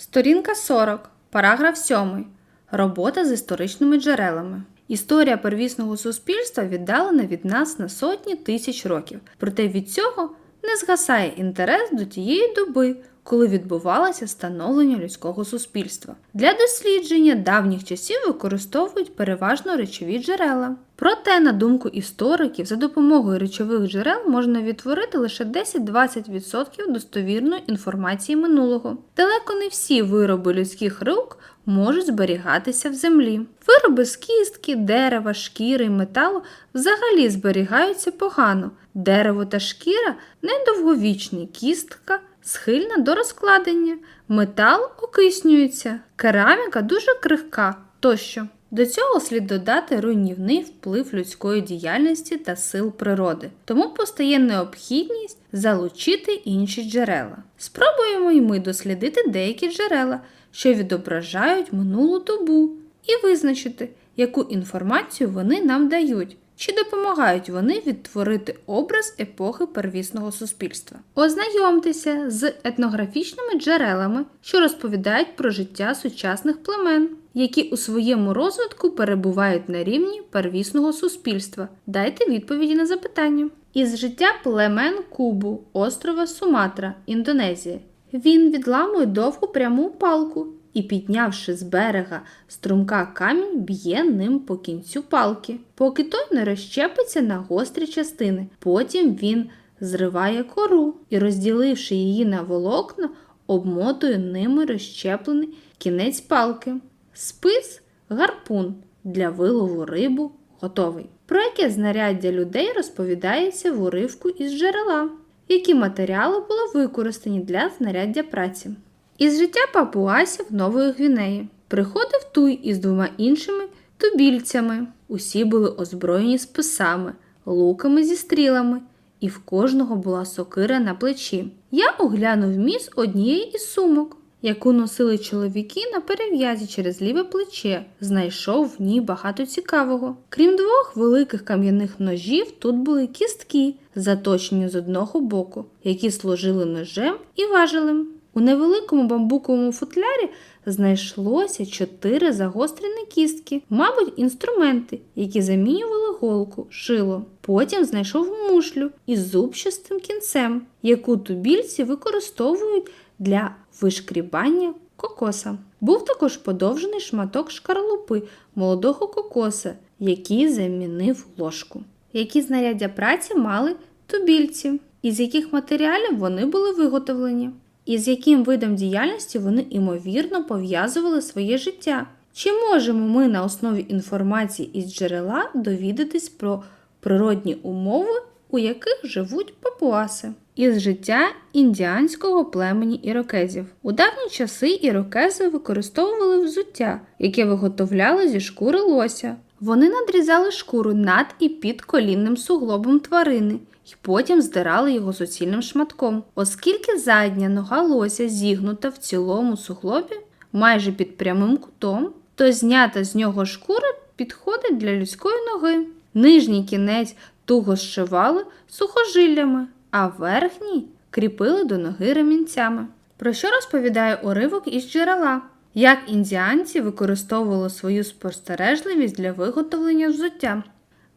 Сторінка 40, параграф 7. Робота з історичними джерелами. Історія первісного суспільства віддалена від нас на сотні тисяч років. Проте від цього не згасає інтерес до тієї доби, коли відбувалося становлення людського суспільства. Для дослідження давніх часів використовують переважно речові джерела. Проте, на думку істориків, за допомогою речових джерел можна відтворити лише 10-20% достовірної інформації минулого. Далеко не всі вироби людських рук можуть зберігатися в землі. Вироби з кістки, дерева, шкіри і металу взагалі зберігаються погано. Дерево та шкіра недовговічні, кістка схильна до розкладення, метал окиснюється, кераміка дуже крихка тощо. До цього слід додати руйнівний вплив людської діяльності та сил природи, тому постає необхідність залучити інші джерела. Спробуємо й ми дослідити деякі джерела, що відображають минулу добу, і визначити, яку інформацію вони нам дають. Чи допомагають вони відтворити образ епохи первісного суспільства? Ознайомтеся з етнографічними джерелами, що розповідають про життя сучасних племен, які у своєму розвитку перебувають на рівні первісного суспільства. Дайте відповіді на запитання. Із життя племен Кубу, острова Суматра, Індонезія. Він відламує довгу пряму палку і, піднявши з берега струмка камінь, б'є ним по кінцю палки, поки той не розщепиться на гострі частини. Потім він зриває кору і, розділивши її на волокна, обмотує ними розщеплений кінець палки. Спис гарпун для вилову рибу готовий. Про яке знаряддя людей розповідається в уривку із джерела, які матеріали були використані для знаряддя праці. Із життя папуасів Нової Гвінеї приходив туй із двома іншими тубільцями. Усі були озброєні списами, луками зі стрілами, і в кожного була сокира на плечі. Я оглянув міс однієї із сумок, яку носили чоловіки на перев'язі через ліве плече, знайшов в ній багато цікавого. Крім двох великих кам'яних ножів, тут були кістки, заточені з одного боку, які служили ножем і важелем. У невеликому бамбуковому футлярі знайшлося чотири загострені кістки, мабуть, інструменти, які замінювали голку, шило. Потім знайшов мушлю із зубчастим кінцем, яку тубільці використовують для вишкрібання кокоса. Був також подовжений шматок шкарлупи молодого кокоса, який замінив ложку. Які знаряддя праці мали тубільці, із яких матеріалів вони були виготовлені і з яким видом діяльності вони імовірно пов'язували своє життя. Чи можемо ми на основі інформації із джерела довідатись про природні умови, у яких живуть папуаси? Із життя індіанського племені ірокезів. У давні часи ірокези використовували взуття, яке виготовляли зі шкури лося. Вони надрізали шкуру над і під колінним суглобом тварини і потім здирали його суцільним шматком, оскільки задня нога лося зігнута в цілому суглобі майже під прямим кутом, то знята з нього шкура підходить для людської ноги. Нижній кінець туго зшивали сухожиллями, а верхній кріпили до ноги ремінцями. Про що розповідає уривок із джерела? Як індіанці використовували свою спостережливість для виготовлення взуття?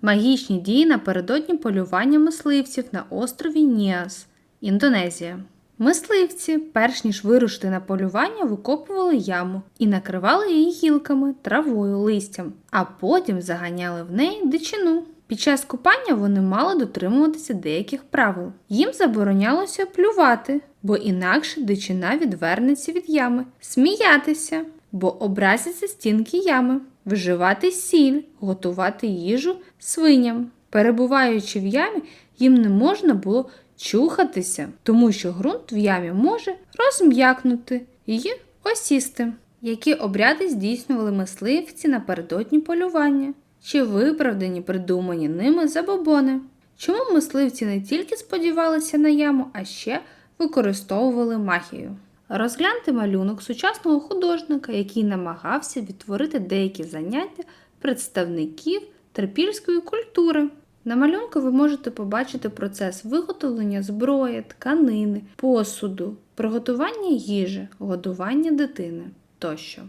Магічні дії напередодні полювання мисливців на острові Ніас, Індонезія. Мисливці, перш ніж вирушити на полювання, викопували яму і накривали її гілками, травою, листям, а потім заганяли в неї дичину. Під час купання вони мали дотримуватися деяких правил. Їм заборонялося плювати, бо інакше дичина відвернеться від ями, сміятися, бо образяться стінки ями, вживати сіль, готувати їжу свиням. Перебуваючи в ямі, їм не можна було чухатися, тому що ґрунт в ямі може розм'якнути її осісти. Які обряди здійснювали мисливці напередодні полювання? Чи виправдані придумані ними забобони? Чому мисливці не тільки сподівалися на яму, а ще використовували магію? Розгляньте малюнок сучасного художника, який намагався відтворити деякі заняття представників трипільської культури. На малюнку ви можете побачити процес виготовлення зброї, тканини, посуду, приготування їжі, годування дитини тощо.